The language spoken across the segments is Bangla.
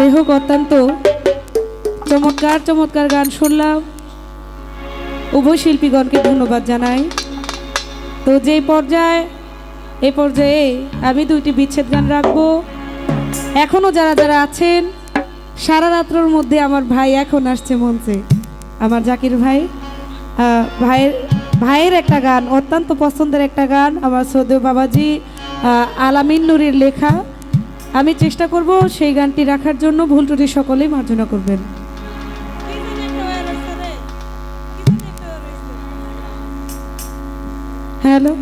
যাই হোক, অত্যন্ত চমৎকার চমৎকার গান শুনলাম। উভয় শিল্পীগণকে ধন্যবাদ জানাই। তো যেই পর্যায়ে এই পর্যায়ে আমি দুইটি বিচ্ছেদ গান রাখব। এখনও যারা যারা আছেন, সারা রাত্রর মধ্যে আমার ভাই এখন আসছে মঞ্চে। আমার জাকির ভাই ভাইয়ের ভাইয়ের একটা গান, অত্যন্ত পছন্দের একটা গান, আমার সৌদেব বাবাজি আলামিন নুরির লেখা। আমি চেষ্টা করব সেই গানটি রাখার জন্য ভুল ত্রুটি সকলেই মার্জনা করবেন। হ্যালো?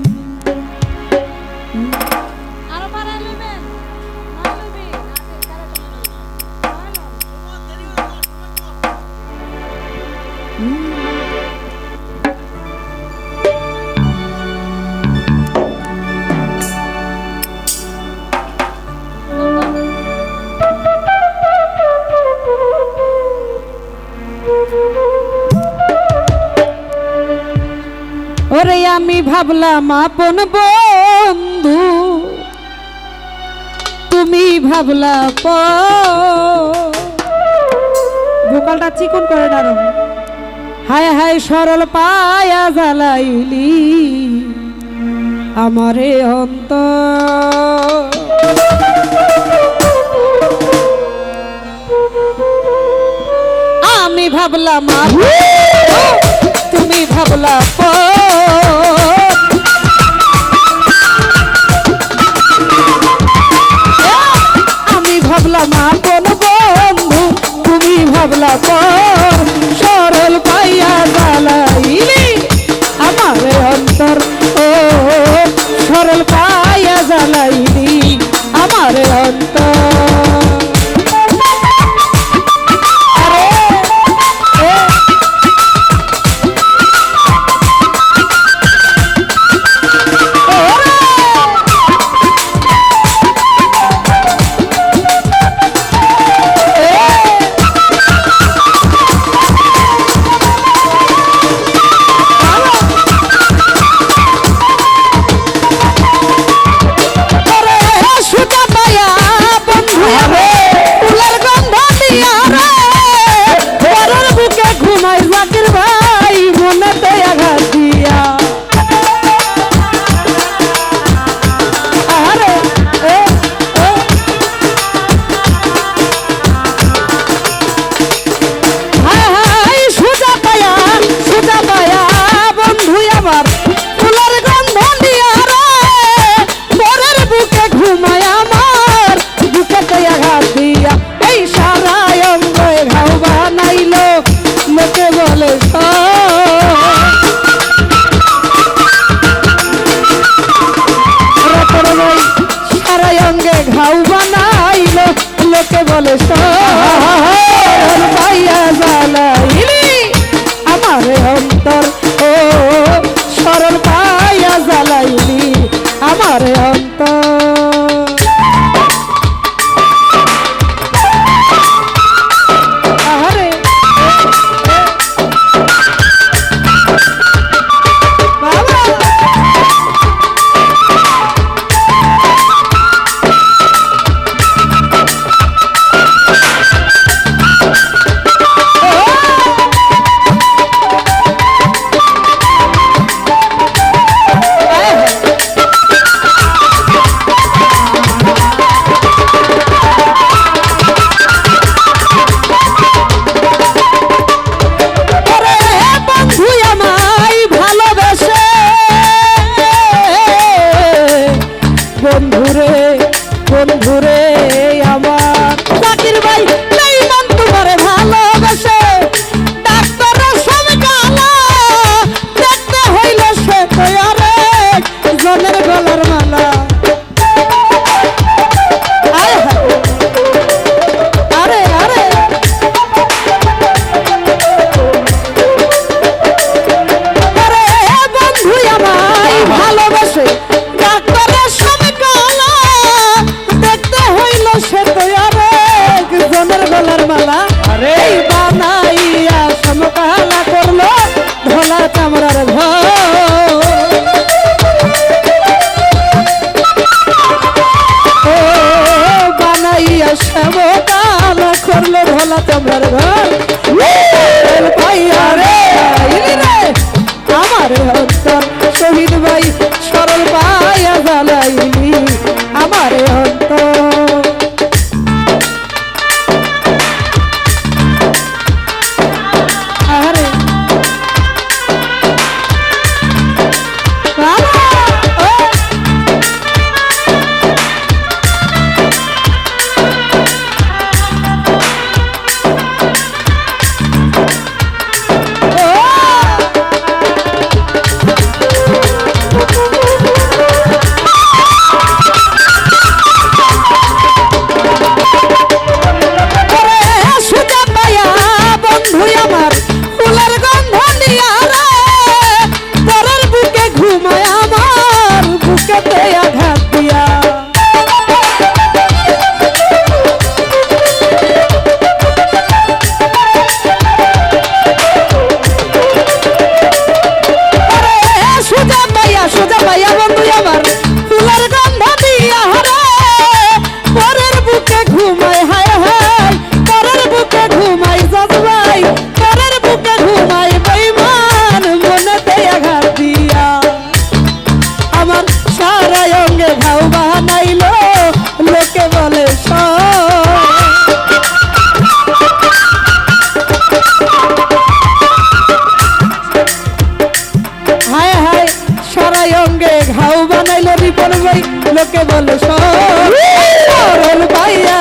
আমি ভাবলাম আপন বন্ধু। তুমি ভাবলা ভোকালটা চিকন করে দাঁড়ো হায় হায় সরল পায়া জ্বালাইলি আমারে অন্ত আমি ভাবলাম তুমি ভাবলা প আমি ভাবলাম আপন বন্ধু তুমি ভাবলা এই বানাইয়া সমকালা করল ঢোলা চামড়ার ঘর। বানাইয়া সমকালা করল ঢোলা চামড়ার ঘর। আমার অন্তর শহীদ ভাই ya সঙ্গে ঘাও বানাইলো রিপন ভাই লোকে বলে সরল ভাইয়া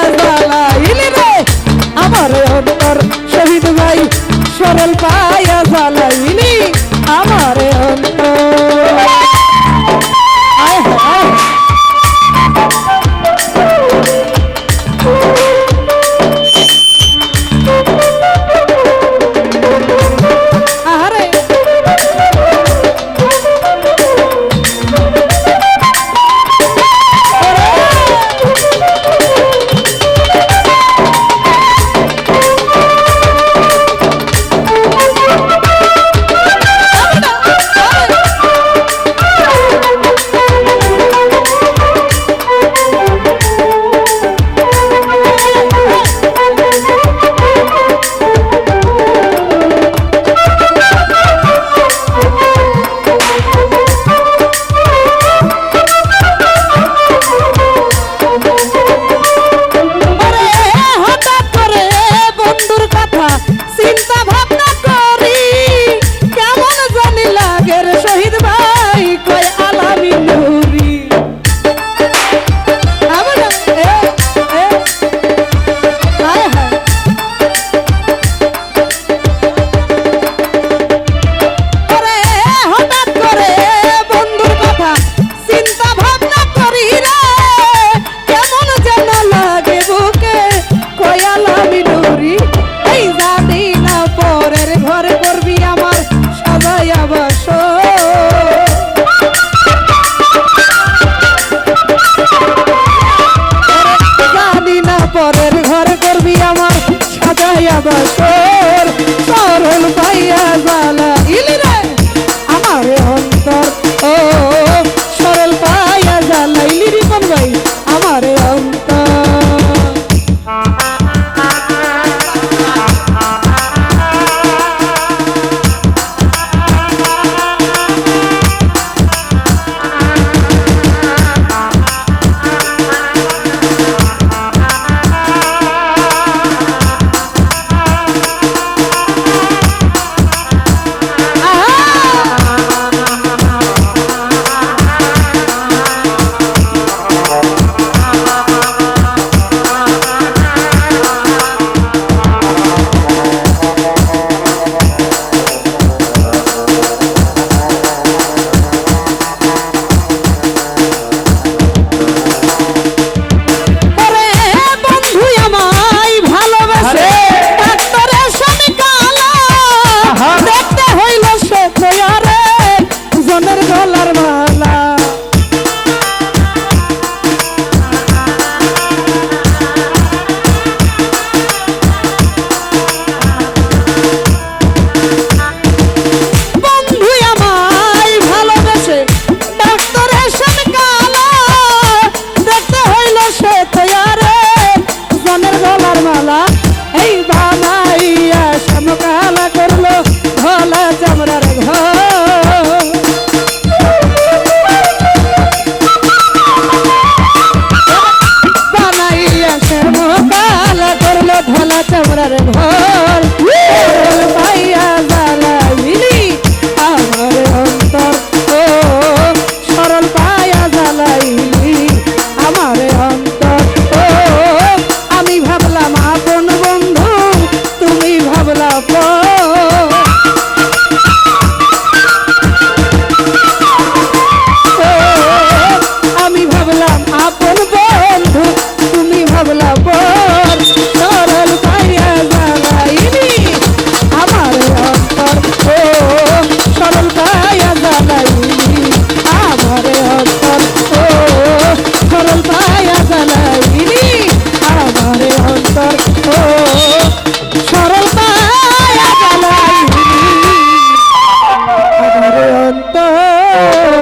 Baba.